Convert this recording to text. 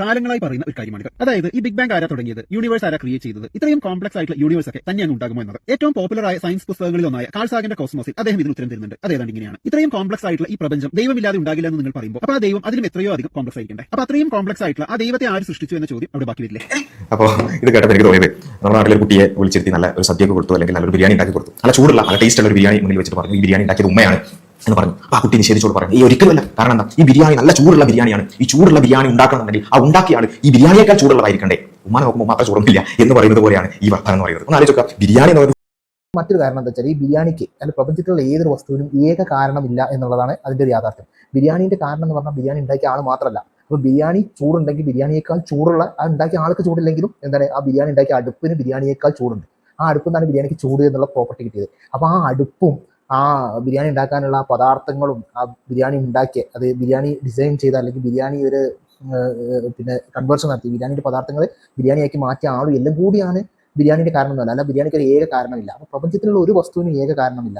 കാലങ്ങളായി പറയുന്ന ഒരു കാര്യമാണ് അതായത് ഈ ബിഗ് ബാങ്ക് ആരാ തുടങ്ങിയത്? യൂണിവേഴ്സ് ആരാ ക്രിയേറ്റ് ചെയ്തത്? ഇത്രയും കോംപ്ലക്സ് ആയിട്ടുള്ള യൂണിവേഴ്സ് ഒക്കെ തന്നെയാണ് ഉണ്ടാകുമോ എന്നത്. ഏറ്റവും പോപ്പുലർ ആയ സയൻസ് പുസ്തകങ്ങളിൽ ഒന്നായ കാൾസാഗിന്റെ കോസ്മോസിൽ അദ്ദേഹം ഇതിന് ഉത്തരം തരുന്നുണ്ട്. അതേതാണ് ഇങ്ങനെയാണ്. ഇത്രയും കോംപ്ലക്സ് ആയിട്ടുള്ള ഈ പ്രപഞ്ചം ദൈവമില്ലാതെ ഉണ്ടാകില്ല എന്ന് നിങ്ങൾ പറയുമ്പോൾ അപ്പോൾ ആ ദൈവം അതിലും എത്രയോ അധികം കോംപ്ലക്സ് ആയിരിക്കണ്ടേ? അപ്പോൾ അത്രയും കോംപ്ലക്സ് ആയിട്ടുള്ള ആ ദൈവത്തെ ആര് സൃഷ്ടിച്ചു എന്ന ചോദ്യം അവിടെ ബാക്കി വരില്ലേ അപ്പോൾ ഇത് കേട്ടപ്പോൾ എനിക്ക് തോന്നിയത് നമ്മുടെ നാട്ടിലൊരു കുട്ടിയെ വിളിച്ചിരുത്തി നല്ല ഒരു സദ്യയൊക്കെ കൊടുത്തു അല്ലെങ്കിൽ നല്ലൊരു ബിരിയാണി ഉണ്ടാക്കി കൊടുത്തു. നല്ല ചൂടുള്ള നല്ല ടേസ്റ്റ് ഉള്ള ഒരു ബിരിയാണി മുന്നിൽ വെച്ചിട്ട് പറഞ്ഞു. ഈ ബിരിയാണി ഉണ്ടാക്കിയത് ഉമ്മയാണ്. എന്ന് പറഞ്ഞു. ആ കുട്ടി നിഷേധിച്ചോട് പറഞ്ഞു. ഈ ഒരിക്കലുമല്ല. കാരണം എന്താ? ഈ ബിരിയാണി നല്ല ചൂടുള്ള ബിരിയാണിയാണ്. ഈ ചൂടുള്ള ബിരിയാണി ഉണ്ടാക്കണമെന്നുണ്ടെങ്കിൽ ആ ഉണ്ടാക്കിയ ആൾ ഈ ബിരിയാണിയേക്കാൾ ചൂടുള്ളതായിരിക്കണ്ടേ? ഉമ്മ നോക്കുമ്പോൾ മാത്രം ചൂടൊന്നുമില്ല എന്ന് പറയുന്നത് പോലെയാണ് ഈ വർത്തമാനം എന്ന് പറയുന്നത്. ഒന്ന് ആലോചിക്കുക ബിരിയാണി എന്ന് പറയുന്നത് മറ്റൊരു കാരണം എന്താ വെച്ചാൽ ഈ ബിരിയാണിക്ക് അല്ലെങ്കിൽ പ്രപഞ്ചത്തിലുള്ള ഏതൊരു വസ്തുവിനും ഏക കാരണമില്ല എന്നുള്ളതാണ് അതിന്റെ ഒരു യാഥാർത്ഥ്യം. ബിരിയാണിന്റെ കാരണം എന്ന് പറഞ്ഞാൽ ബിരിയാണി ഉണ്ടാക്കിയ ആൾ മാത്രമല്ല. അപ്പൊ ബിരിയാണി ചൂടുണ്ടെങ്കിൽ ബിരിയാണിയേക്കാൾ ചൂടുള്ള ആ ഉണ്ടാക്കിയ ആൾക്ക് ചൂടില്ലെങ്കിലും എന്താണ്? ആ ബിരിയാണി ഉണ്ടാക്കിയ അടുപ്പിന് ബിരിയാണിയേക്കാൾ ചൂടുണ്ട്. ആ അടുപ്പിൽ നിന്നാണ് ബിരിയാണിക്ക് ചൂട് എന്നുള്ള പ്രോപ്പർട്ടി കിട്ടിയത്. അപ്പൊ ആ അടുപ്പും ആ ബിരിയാണി ഉണ്ടാക്കാനുള്ള ആ പദാർത്ഥങ്ങളും ആ ബിരിയാണി ഉണ്ടാക്കിയ അത് ബിരിയാണി ഡിസൈൻ ചെയ്ത അല്ലെങ്കിൽ ബിരിയാണി ഒരു പിന്നെ കൺവേർഷൻ നടത്തി ബിരിയാണിയുടെ പദാർത്ഥങ്ങൾ ബിരിയാണിയാക്കി മാറ്റിയ ആളും എല്ലാം കൂടിയാണ് ബിരിയാണിന്റെ കാരണം എന്നല്ല അല്ല ബിരിയാണിക്ക് ഒരു ഏക കാരണമില്ല. അപ്പൊ പ്രപഞ്ചത്തിലുള്ള ഒരു വസ്തുവിനും ഏക കാരണമില്ല.